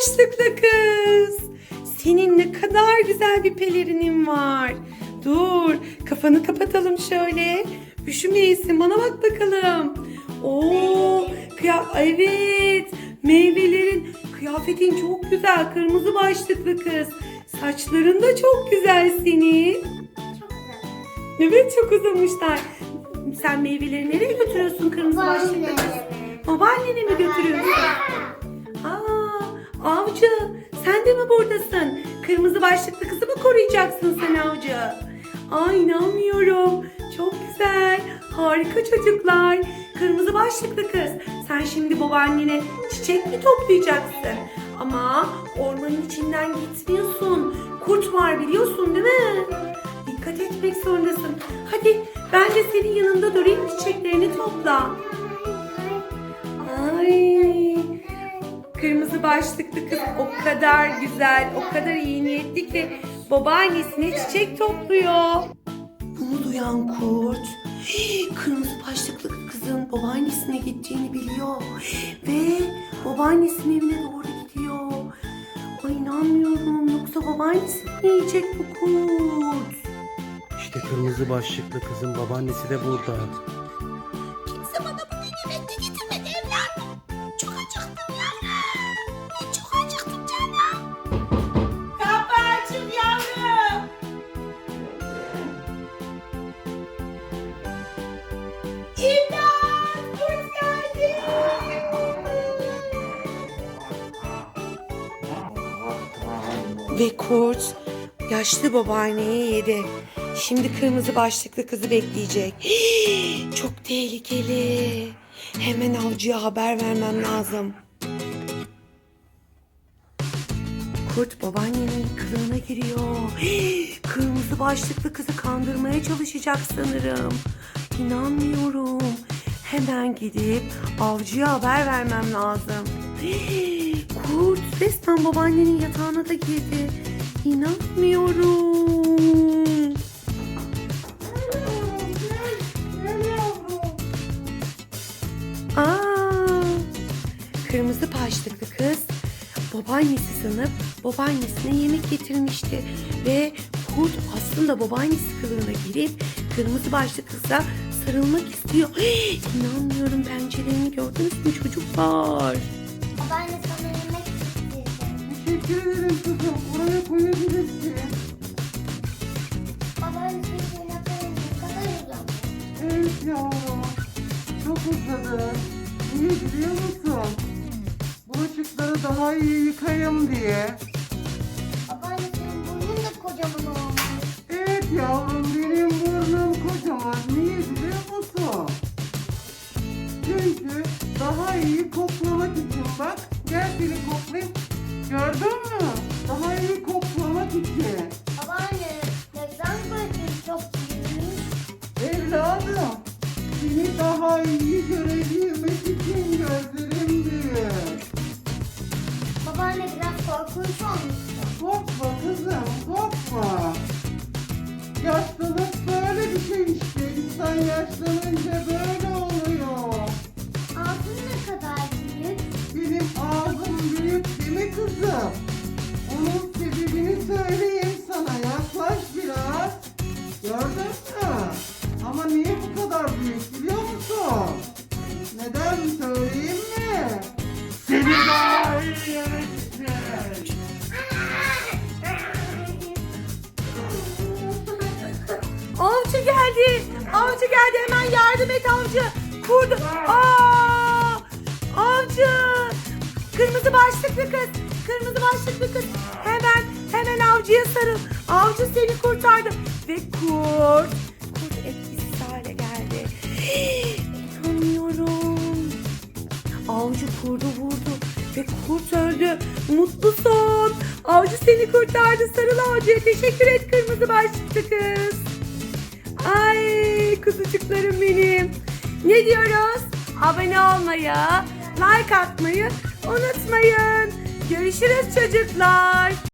başlıklı kız. Senin ne kadar güzel bir pelerinin var. Dur, kafanı kapatalım şöyle. Üşümeyesin, bana bak bakalım. Oo, kıya evet. Meyvelerin, kıyafetin çok güzel. Kırmızı başlıklı kız. Saçların da çok güzel senin. Çok güzel. Evet, çok uzamışlar. Sen meyveleri nereye götürüyorsun kırmızı başlıklı kız? Babaannene mi götürüyorsun? Mi buradasın? Kırmızı başlıklı kızı mı koruyacaksın sen avcı? Aa inanmıyorum. Çok güzel. Harika çocuklar. Kırmızı başlıklı kız. Sen şimdi babaannene çiçek mi toplayacaksın? Ama ormanın içinden gitmiyorsun. Kurt var biliyorsun değil mi? Dikkat etmek zorundasın. Hadi ben de senin yanında durayım çiçeklerini topla. Başlıklı kız o kadar güzel, o kadar iyi niyetli ki babaannesine çiçek topluyor. Bunu duyan kurt "Hii, kırmızı başlıklı kızın babaannesine gittiğini biliyor ve babaannesinin evine doğru gidiyor. Ay inanmıyorum yoksa babaannesi mi yiyecek bu kurt? İşte kırmızı başlıklı kızın babaannesi de burada. Ve kurt yaşlı babaanneyi yedi. Şimdi kırmızı başlıklı kızı bekleyecek. Çok tehlikeli. Hemen avcıya haber vermem lazım. Kurt babaannenin kılığına giriyor. Kırmızı başlıklı kızı kandırmaya çalışacak sanırım. İnanmıyorum. Hemen gidip avcıya haber vermem lazım. Kurt resmen babaannenin yatağına da girdi. İnanmıyorum. Aa, kırmızı başlıklı kız babaannesi sanıp babaannesine yemek getirmişti. Ve kurt aslında babaannesi kılığına girip kırmızı başlıklı kıza sarılmak istiyor. İnanmıyorum pençelerini gördünüz mü çocuklar? Babaanne getirdi. Teşekkür ederim kızım. Oraya koyabilirsin. Yanakların ne kadar uzun. Evet yavrum. Çok uzadı. Niye biliyor musun? Bulaşıkları daha iyi yıkayayım diye. Babaanne senin burnun da kocaman olmuş. Evet yavrum benim burnum kocaman. Niye biliyor musun? Çünkü daha iyi koklamak için bak. Gel seni koklayayım. Gördün mü? Daha iyi koklamak için. Babaanne neden böyle çok büyümüş? Evladım, seni daha iyi görebilmek için gözlerim büyük. Babaanne biraz korkunç olmuşsun. Korkma kızım, korkma. Yaşlılık böyle bir şey işte. İnsan yaşlanınca böyle söyleyeyim sana. Yaklaş biraz. Gördün mü? Ama niye bu kadar büyük biliyor musun? Neden söyleyeyim mi? Seni daha iyi. Avcı geldi. Avcı geldi. Hemen yardım et avcı. Kurdu. Aa! Avcı. Kırmızı başlıklı kız. Kırmızı başlıklı kız. Hemen hemen avcıya sarıl. Avcı seni kurtardı. Ve kurt. Kurt etkisiz hale geldi. İnanmıyorum. Avcı kurdu vurdu. Ve kurt öldü. Mutlu son. Avcı seni kurtardı. Sarıl avcıya. Teşekkür et kırmızı başlıklı kız. Ay kuzucuklarım benim. Ne diyoruz? Abone olmayı, like atmayı unutmayın. Görüşürüz çocuklar.